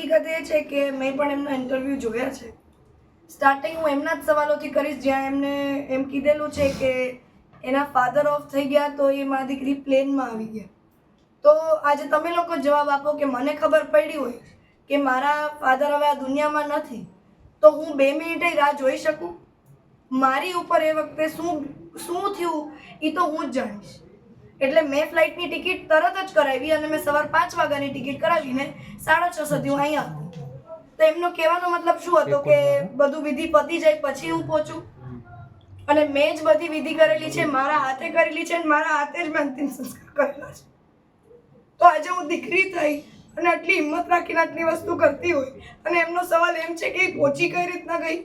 હકીકત એ છે કે મેં પણ એમના ઇન્ટરવ્યૂ જોયા છે. સ્ટાર્ટિંગ હું એમના જ સવાલોથી કરીશ જ્યાં એમને એમ કીધેલું છે કે એના ફાધર ઓફ થઈ ગયા તો એ મારી દીકરી પ્લેનમાં આવી ગયા. તો આજે તમે લોકો જવાબ આપો કે મને ખબર પડી હોય કે મારા ફાધર હવે આ દુનિયામાં નથી, તો હું બે મિનિટે રાહ જોઈ શકું? મારી ઉપર એ વખતે શું શું થયું એ તો હું જ જાણીશ. એટલે મેં ફ્લાઇટની ટિકિટ તરત જ કરાવી અને મેં સવાર પાંચ વાગ્યાની ટિકિટ કરાવીને સાડા છ સુધી હું અહીંયા હતી. તો એમનો કહેવાનો મતલબ શું હતો કે બધું વિધિ પતી જાય પછી હું પહોંચું? અને મેં જ બધી વિધિ કરેલી છે મારા હાથે કરેલી છે અને મારા હાથે જ મેં અંતિમ સંસ્કાર કરેલા છે. તો આજે હું દીકરી થઈ અને આટલી હિંમત રાખીને આટલી વસ્તુ કરતી હોય અને એમનો સવાલ એમ છે કે પહોંચી કઈ રીતના ગઈ?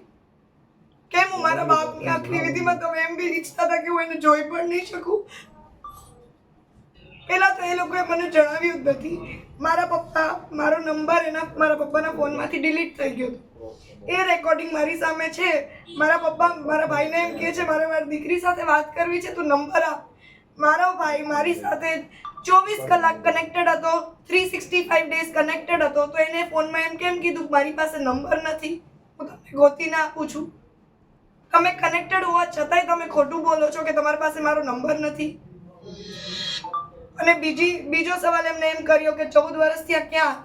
કેમ હું મારા બાપની આખરી વિધિમાં તમે એમ બી ઈચ્છતા હતા કે હું એને જોઈ પણ નહીં શકું? પહેલા તો એ લોકોએ મને જણાવ્યું જ નથી. મારા પપ્પા, મારો નંબર એના, મારા પપ્પાના ફોનમાંથી ડિલીટ થઈ ગયો એ રેકોર્ડિંગ મારી સામે છે. મારા પપ્પા, મારા ભાઈને એમ કહે છે, મારે મારી દીકરી સાથે વાત કરવી છે, તું નંબર આપ. મારો ભાઈ મારી સાથે ચોવીસ કલાક કનેક્ટેડ હતો three sixty five days connected હતો. તો એને ફોનમાં એમ કેમ કીધું, મારી પાસે નંબર નથી. હું તમને ગોતીને આપું છું. તમે કનેક્ટેડ હોવા છતાંય તમે ખોટું બોલો છો કે તમારી પાસે મારો નંબર નથી. અને બીજી બીજો સવાલ એમને એમ કર્યો કે ચૌદ વર્ષથી આ ક્યાં?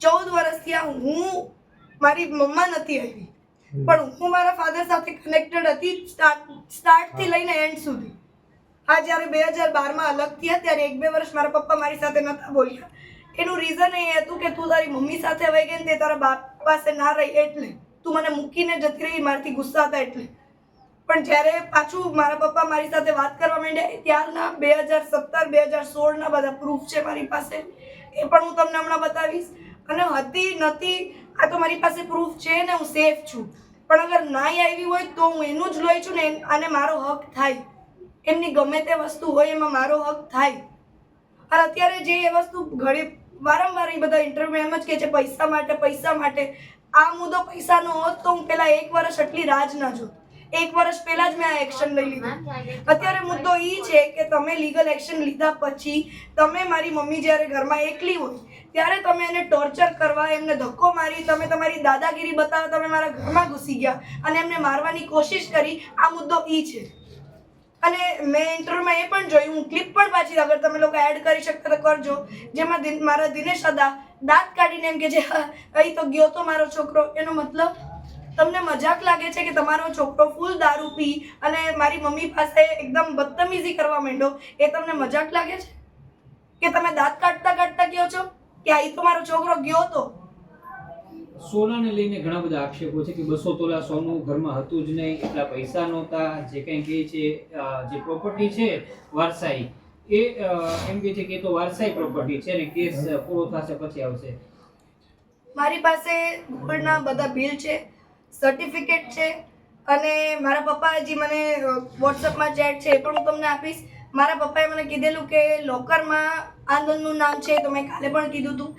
ચૌદ વર્ષથી આ હું મારી મમ્મા નથી આવી. પણ હું મારા ફાધર સાથે કનેક્ટેડ હતી સ્ટાર્ટ સ્ટાર્ટથી લઈને એન્ડ સુધી. આ જ્યારે બે હજાર બારમાં અલગ થયા ત્યારે એક બે વર્ષ મારા પપ્પા મારી સાથે નહોતા બોલ્યા. એનું રીઝન એ હતું કે તું તારી મમ્મી સાથે વહી ગઈ ને તે તારા બાપ પાસે ના રહી એટલે. તું મને મૂકીને જતી રહી મારાથી ગુસ્સા હતા એટલે. પણ જ્યારે પાછું મારા પપ્પા મારી સાથે વાત કરવા માંડ્યા, ત્યારના બે હજાર સત્તર, બે હજાર સોળના બધા પ્રૂફ છે મારી પાસે. એ પણ હું તમને હમણાં બતાવીશ. અને હતી, નથી, આ તો મારી પાસે પ્રૂફ છે ને હું સેફ છું. પણ અગર નાઈ આવી હોય તો હું એનું જ લઈ છું ને અને મારો હક થાય. એમની ગમે તે વસ્તુ હોય એમાં મારો હક થાય. અને અત્યારે જે એ વસ્તુ ઘણી વારંવાર એ બધા ઇન્ટરવ્યુ એમ જ કહે છે, પૈસા માટે પૈસા માટે. આ મુદ્દો પૈસાનો હોત તો હું પેલા એક વર્ષ આટલી રાજ ના જોત. એક વર્ષ પહેલા જ મેં આ એક્શન લઈ લીધું. અત્યારે મુદ્દો એ છે કે તમે લીગલ એક્શન લીધા પછી તમે મારી મમ્મી જ્યારે ઘરમાં એકલી હોય, ત્યારે તમે એને ટોર્ચર કરવા, એમને ધક્કો મારી, તમે તમારી દાદાગીરી બતાવવા, તમે મારા ઘરમાં ઘૂસી ગયા અને એમને મારવાની કોશિશ કરી, આ મુદ્દો એ છે. અને મેં ઇન્ટરવ્યુમાં એ પણ જોયું, હું ક્લિપ પણ પાછી અગર તમે લોકો એડ કરી શકતા તો કરજો, જેમાં મારા દિનેશ અદા દાંત કાઢીને એમ કે જે અહીં તો ગયો તો મારો છોકરો. એનો મતલબ તમને મજાક લાગે છે કે તમારો છોકરો ફૂલ દારૂ પી અને મારી મમ્મી પાસે એકદમ બદતમીઝી કરવા માંડો એ તમને મજાક લાગે છે? કે તમે દાંત કાઢતા કાઢતા કહો છો? કે આ તો મારો છોકરો ગયો હતો સોનાને લઈને ઘણા બધા આક્ષેપો છે કે બસો તોલા સોનું ઘરમાં હતું જ નહીં એટલા પૈસા નહોતા જે કંઈ કહે છે જે પ્રોપર્ટી છે વારસાઈ એ એમ કહે છે કે તો વારસાઈ પ્રોપર્ટી છે ને કેસ પૂરો થશે પછી આવશે. મારી પાસે ગોલ્ડના બધા બિલ છે સર્ટિફિકેટ છે. અને મારા પપ્પા હજી મને વોટ્સઅપમાં ચેટ છે, એ પણ હું તમને આપીશ. મારા પપ્પાએ મને કીધેલું કે લોકરમાં આનંદનું નામ છે, તો મેં કાલે પણ કીધું હતું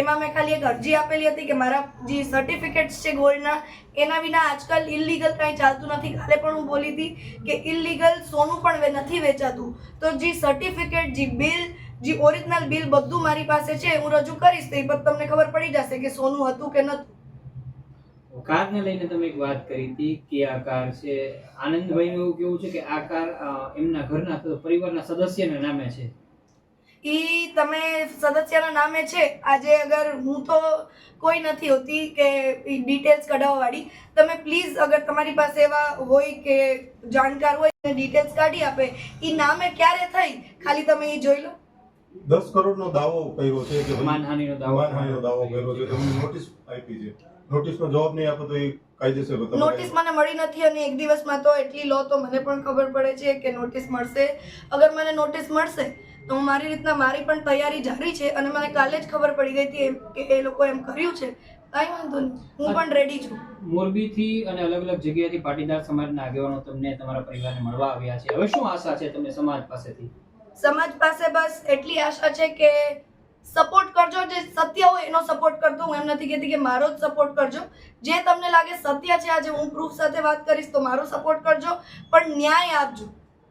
એમાં મેં ખાલી એક અરજી આપેલી હતી કે મારા જે સર્ટિફિકેટ્સ છે ગોલ્ડના, એના વિના આજકાલ ઇલીગલ કાંઈ ચાલતું નથી. કાલે પણ હું બોલી હતી કે ઇલીગલ સોનું પણ નથી વેચાતું. તો જે સર્ટિફિકેટ જે બિલ જે ઓરિજિનલ બિલ બધું મારી પાસે છે, હું રજૂ કરીશ, તો એ પણ તમને ખબર પડી જશે કે સોનું હતું કે નતું કારને લઈને તમે એક વાત કરી હતી કે આ કાર છે. આનંદભાઈનું એવું કેવું છે કે આ કાર એમના ઘરના તો પરિવારના સદસ્યના નામે છે? એ તમે સદસ્યના નામે છે. આજે અગર હું તો કોઈ નથી હોતી કે ડિટેલ્સ કઢાવવા વાળી તમે પ્લીઝ અગર તમારી પાસે એવા હોય કે જાણકાર હોય ડિટેલ્સ કાઢી આપે. એ નામે ક્યારે થઈ? ખાલી તમે એ જોઈ લો. દસ કરોડનો દાવો કર્યો છે કે માનહાનિનો દાવો માનહાનિનો દાવો કર્યો છે. તેમને નોટિસ આપી છે. નોટિસનો જવાબ નહીં આપો તો એ કાયદેસર નોટિસ મને મળી નથી અને એક દિવસમાં તો એટલી લો તો મને પણ ખબર પડે છે કે નોટિસ મળશે. અગર મને નોટિસ મળશે તો હું મારી રીતના મારી પણ તૈયારી જારી છે અને મને કાલે જ ખબર પડી ગઈ હતી એમ કે એ લોકો એમ કર્યું છે. કાંઈ વાંધો નહીં. હું પણ રેડી છું. મોરબીથી અને અલગ અલગ જગ્યાએથી પાટીદાર સમાજના આગેવાનો તમને તમારા પરિવારને મળવા આવ્યા છે. હવે શું આશા છે તમને સમાજ પાસેથી? સમાજ પાસે બસ એટલી આશા છે કે સપોર્ટ કરજો. જે સત્ય હોય એનો સપોર્ટ કરતો હું. એમ નથી કહેતી કે મારો જ સપોર્ટ કરજો. જે તમને લાગે સત્ય છે, આજે હું પ્રૂફ સાથે વાત કરીશ, તો મારો સપોર્ટ કરજો. પણ ન્યાય આપજો.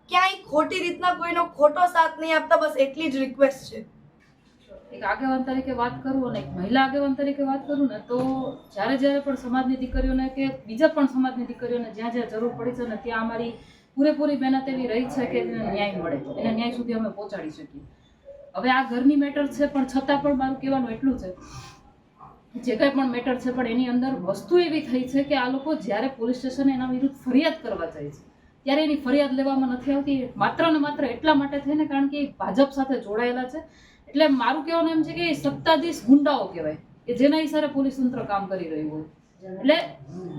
ક્યાંય ખોટી રીતના કોઈનો ખોટો સાથ નહીં આપતા, બસ એટલી જ રિક્વેસ્ટ છે. એક આગેવાન તરીકે વાત કરું અને એક મહિલા આગેવાન તરીકે વાત કરું ને, તો જ્યારે જ્યારે પણ સમાજની દીકરીઓને કે બીજા પણ સમાજની દીકરીઓને જ્યાં જ્યાં જરૂર પડી છે ને, ત્યાં અમારી પૂરેપૂરી મહેનત એવી રહી છે કે ન્યાય મળે. એને ન્યાય સુધી અમે પહોંચાડી શકીએ. હવે આ ઘરની મેટર છે, પણ છતાં પણ મારું કહેવાનું એટલું છે. જે કંઈ પણ મેટર છે, પણ એની અંદર વસ્તુ એવી થઈ છે કે આ લોકો જ્યારે પોલીસ સ્ટેશને એના વિરુદ્ધ ફરિયાદ કરવા જાય છે, ત્યારે એની ફરિયાદ લેવામાં નથી આવતી. માત્ર ને માત્ર એટલા માટે થઈને કારણ કે એ ભાજપ સાથે જોડાયેલા છે. એટલે મારું કહેવાનું એમ છે કે સત્તાધીશ ગુંડાઓ કહેવાય, કે જેના હિસારે પોલીસ તંત્ર કામ કરી રહ્યું હોય. એટલે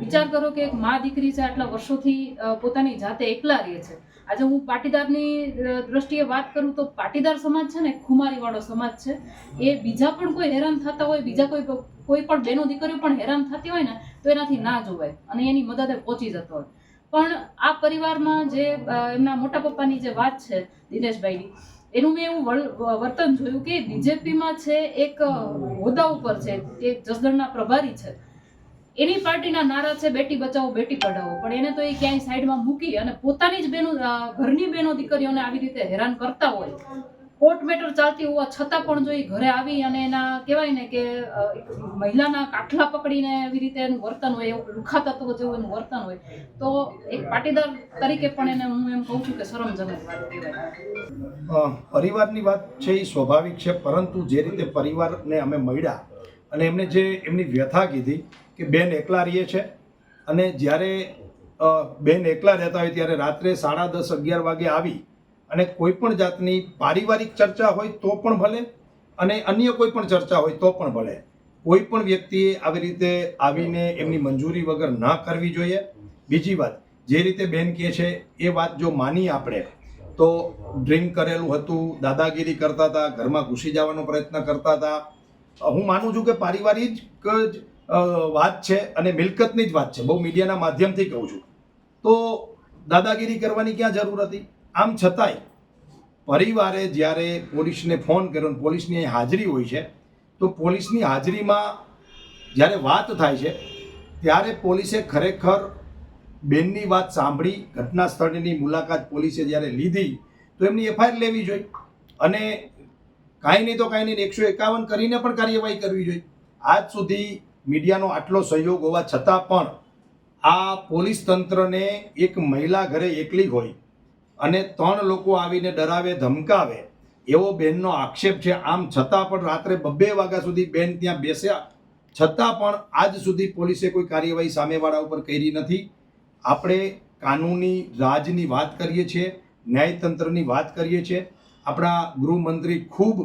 વિચાર કરો કે એક મા દીકરી છે, આટલા વર્ષોથી પોતાની જાતે એકલા રહે છે. આજે હું પાટીદારની દ્રષ્ટિએ વાત કરું તો પાટીદાર સમાજ છે ને, ખુમારીવાળો સમાજ છે. એ બીજા પણ કોઈ હેરાન થતા હોય, બીજા કોઈ કોઈ પણ બેનો દીકરીઓ પણ હેરાન થતી હોય ને, તો એનાથી ના જોવાય અને એની મદદે પહોંચી જતો હોય. પણ આ પરિવારમાં જે એમના મોટા પપ્પાની જે વાત છે દિનેશભાઈની, એનું મેં એવું વર્તન જોયું કે બીજેપીમાં છે એક હોદ્દા ઉપર છે એ જસદણના પ્રભારી છે. એની પાર્ટીના નારા છે, બેટી બચાવો, બેટી પઢાવો. પણ એને તો એ ક્યાંય સાઈડમાં મૂકી અને પોતાની જ બેનો ઘરની બહેનો દીકરીઓને આવી રીતે હેરાન કરતા હોય. કોર્ટ મેટર ચાલતી હોવા છતાં પણ જો એ ઘરે આવી અને એના કહેવાય ને કે મહિલાના કાઠલા પકડીને એવી રીતે એનું વર્તન હોય, એવું રૂખા તત્વ જેવું એનું વર્તન હોય, તો એક પાટીદાર તરીકે પણ એને હું એમ કહું છું કે શરમજનક વાત પરિવારની વાત છે એ સ્વાભાવિક છે, પરંતુ જે રીતે પરિવારને અમે મળ્યા અને એમને જે એમની વ્યથા કીધી કે બેન એકલા રહીએ છે? અને જ્યારે બેન એકલા રહેતા હોય ત્યારે રાત્રે સાડા દસ, અગિયાર વાગે આવી અને કોઈ પણ જાતની પારિવારિક ચર્ચા હોય તો પણ ભલે અને અન્ય કોઈ પણ ચર્ચા હોય તો પણ ભલે. કોઈ પણ વ્યક્તિએ આવી રીતે આવીને એમની મંજૂરી વગર ના કરવી જોઈએ. બીજી વાત, જે રીતે બેન કહે છે એ વાત જો માની આપણે, તો ડ્રિંક કરેલું હતું, દાદાગીરી કરતા હતા, ઘરમાં ઘૂસી જવાનો પ્રયત્ન કરતા હતા. હું માનું છું કે પારિવારિક જ વાત છે અને મિલકતની જ વાત છે. બહુ મીડિયાના માધ્યમથી કહું છું. તો દાદાગીરી કરવાની ક્યાં જરૂર હતી? આમ છતાંય, પરિવારે જ્યારે પોલીસને ફોન કર્યો પોલીસની અહીં હાજરી હોય છે, તો પોલીસની હાજરીમાં જ્યારે વાત થાય છે, ત્યારે પોલીસે ખરેખર બેનની વાત સાંભળી ઘટના સ્થળની મુલાકાત પોલીસે જ્યારે લીધી, તો એમની એફઆઈઆર લેવી જોઈએ અને કાંઈ નહીં તો કાંઈ નહીં, એકસો એકાવન કરીને પણ કાર્યવાહી કરવી જોઈએ આજ સુધી મીડિયાનો આટલો સહયોગ હોવા છતાં પણ આ પોલીસ તંત્રને એક મહિલા ઘરે એકલી હોય અને ત્રણ લોકો આવીને ડરાવે, ધમકાવે, એવો બેનનો આક્ષેપ છે. આમ છતાં પણ રાત્રે બબ્બે વાગ્યા સુધી બેન ત્યાં બેસ્યા. છતાં પણ આજ સુધી પોલીસે કોઈ કાર્યવાહી સામેવાળા ઉપર કરી નથી. આપણે કાનૂની રાજની વાત કરીએ છીએ, ન્યાયતંત્રની વાત કરીએ છીએ. આપણા ગૃહમંત્રી ખૂબ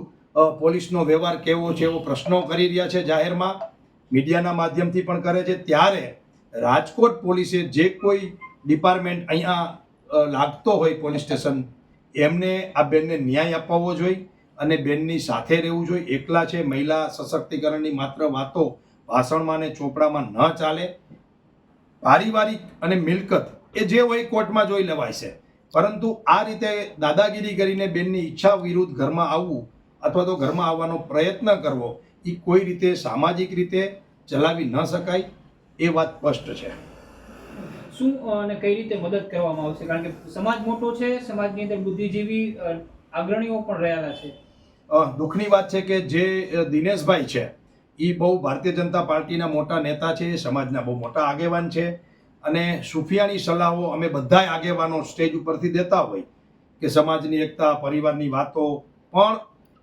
પોલીસનો વ્યવહાર કેવો છે એવો પ્રશ્નો કરી રહ્યા છે જાહેરમાં. મીડિયાના માધ્યમથી પણ કરે છે. ત્યારે રાજકોટ પોલીસે જે કોઈ ડિપાર્ટમેન્ટ અહીંયા લાગતો હોય પોલીસ સ્ટેશન, એમને આ બેનને ન્યાય અપાવવો જોઈએ અને બેનની સાથે રહેવું જોઈએ. એકલા છે, મહિલા સશક્તિકરણની માત્ર વાતો ભાષણમાં ને ચોપડામાં ન ચાલે. પારિવારિક અને મિલકત એ જે હોય કોર્ટમાં જોઈ લેવાય છે. પરંતુ આ રીતે દાદાગીરી કરીને બેનની ઈચ્છા વિરુદ્ધ ઘરમાં આવવું અથવા તો ઘરમાં આવવાનો પ્રયત્ન કરવો એ કોઈ રીતે સામાજિક રીતે ચલાવી ન શકાય એ વાત સ્પષ્ટ છે. શું અને કઈ રીતે મદદ કરવામાં આવશે? કારણ કે સમાજ મોટો છે સમાજની અંદર બુદ્ધિજીવી અગ્રણીઓ પણ રહેલા છે. દુઃખની વાત છે કે જે દિનેશભાઈ છે એ બહુ ભારતીય જનતા પાર્ટીના મોટા નેતા છે સમાજના બહુ મોટા આગેવાન છે. અને સુફિયાની સલાહો અમે બધાય આગેવાનો સ્ટેજ ઉપરથી દેતા હોય કે સમાજની એકતા પરિવારની વાતો પણ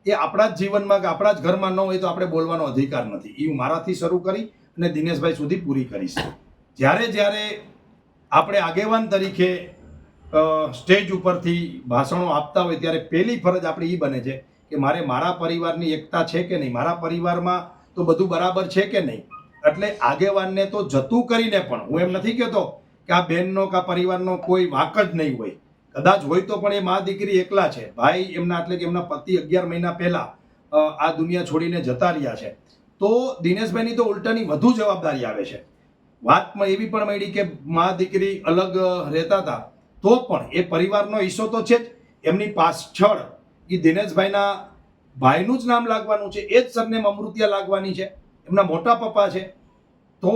એ આપણા જ જીવનમાં કે આપણા જ ઘરમાં ન હોય તો આપણે બોલવાનો અધિકાર નથી. એ મારાથી શરૂ કરી અને દિનેશભાઈ સુધી પૂરી કરીશ. જ્યારે જ્યારે આપણે આગેવાન તરીકે સ્ટેજ ઉપરથી ભાષણો આપતા હોય ત્યારે પહેલી ફરજ આપણી એ બને છે કે મારે મારા પરિવારની એકતા છે કે નહીં? મારા પરિવારમાં તો બધું બરાબર છે કે નહીં? એટલે આગેવાનને તો જતું કરીને પણ હું એમ નથી કહેતો કે આ બહેનનો કે આ પરિવારનો કોઈ વાંક જ નહીં હોય. કદાચ હોય તો પણ એ મા દીકરી એકલા છે. ભાઈ એમના એટલે કે એમના પતિ અગિયાર મહિના પહેલા આ દુનિયા છોડીને જતા રહ્યા છે. તો દિનેશભાઈની તો ઉલટાની વધુ જવાબદારી આવે છે. વાતમાં એવી પણ મળી કે મા દીકરી અલગ રહેતા હતા. તો પણ એ પરિવારનો હિસ્સો તો છે જ. એમની પાછળ એ દિનેશભાઈના ભાઈનું જ નામ લાગવાનું છે. એ જ સરનેમ અમૃતિયા લાગવાની છે. એમના મોટા પપ્પા છે. તો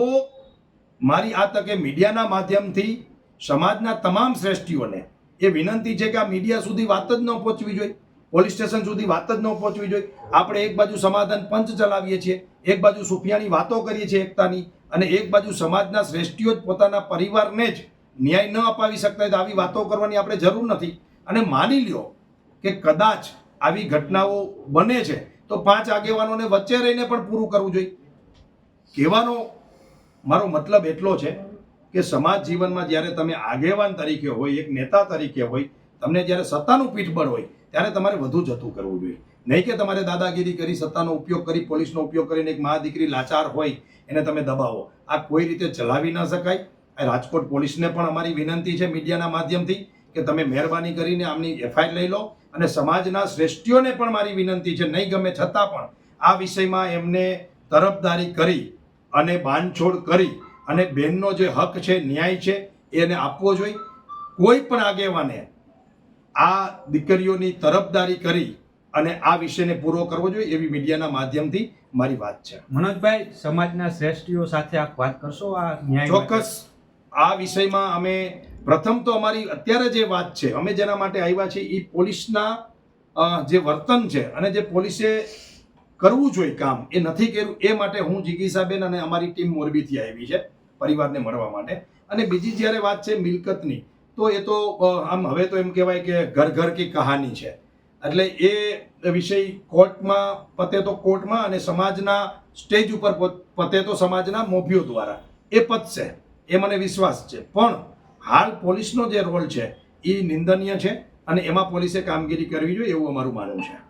મારી આ તકે મીડિયાના માધ્યમથી સમાજના તમામ શ્રેષ્ઠીઓને એ વિનંતી છે કે આ મીડિયા સુધી વાત જ ન પહોંચવી જોઈએ, પોલીસ સ્ટેશન સુધી વાત જ ન પહોંચવી જોઈએ. આપણે એક બાજુ સમાધાન પંચ ચલાવીએ છીએ, એક બાજુ સુફિયાની વાતો કરીએ છીએ એકતાની, અને એક બાજુ સમાજના શ્રેષ્ઠીઓ જ પોતાના પરિવારને જ ન્યાય ન અપાવી શકતા હોય તો આવી વાતો કરવાની આપણે જરૂર નથી. અને માની લ્યો કે કદાચ આવી ઘટનાઓ બને છે, તો પાંચ આગેવાનોને વચ્ચે રહીને પણ પૂરું કરવું જોઈએ. કહેવાનો મારો મતલબ એટલો છે કે સમાજ જીવનમાં જ્યારે તમે આગેવાન તરીકે હોય, એક નેતા તરીકે હોય, તમને જ્યારે સત્તાનું પીઠબળ હોય, ત્યારે તમારે વધુ જતું કરવું જોઈએ. નહીં કે તમારે દાદાગીરી કરી, સત્તાનો ઉપયોગ કરી, પોલીસનો ઉપયોગ કરીને એક મા દીકરી લાચાર હોય, એને તમે દબાવો. આ કોઈ રીતે ચલાવી ન શકાય. રાજકોટ પોલીસને પણ અમારી વિનંતી છે મીડિયાના માધ્યમથી કે તમે મહેરબાની કરીને આમની એફઆઈઆર લઈ લો અને સમાજના શ્રેષ્ઠીઓને પણ મારી વિનંતી છે, નહીં ગમે છતાં પણ આ વિષયમાં એમને તરફદારી કરી અને બાંધછોડ કરી અને બેનનો જે હક છે ન્યાય છે એને આપવો જોઈએ. કોઈ પણ આગેવાને આ દીકરીઓની તરફદારી કરી અને આ વિષયને પૂરો કરવો જોઈએ એવી મીડિયાના માધ્યમથી મારી વાત છે. મનોજભાઈ સમાજના શ્રેષ્ઠીઓ સાથે આ વાત કરશો આ ન્યાય ચોક્કસ. આ વિષયમાં અમે પ્રથમ તો અમારી અત્યારે જે વાત છે અમે જેના માટે આવ્યા છે એ પોલીસના જે વર્તન છે અને જે પોલીસે કરવું જોઈએ કામ એ નથી કર્યું એ માટે હું જિગીસાબેન અને અમારી ટીમ મોરબીથી આવી છે. પરિવારને મળવા માટે. અને બીજી જ્યારે વાત છે મિલકતની, તો એ તો આમ હવે તો એમ કહેવાય કે ઘર ઘર કી કહાની છે. એટલે એ વિષય કોર્ટમાં, પતે તો કોર્ટમાં અને સમાજના સ્ટેજ ઉપર પોત- તો સમાજના મોભીઓ દ્વારા. એ પતશે, એ મને વિશ્વાસ છે. પણ હાલ પોલીસનો જે રોલ છે, એ નિંદનીય છે અને એમાં પોલીસે કામગીરી કરવી જોઈએ એવું અમારું માનવું છે.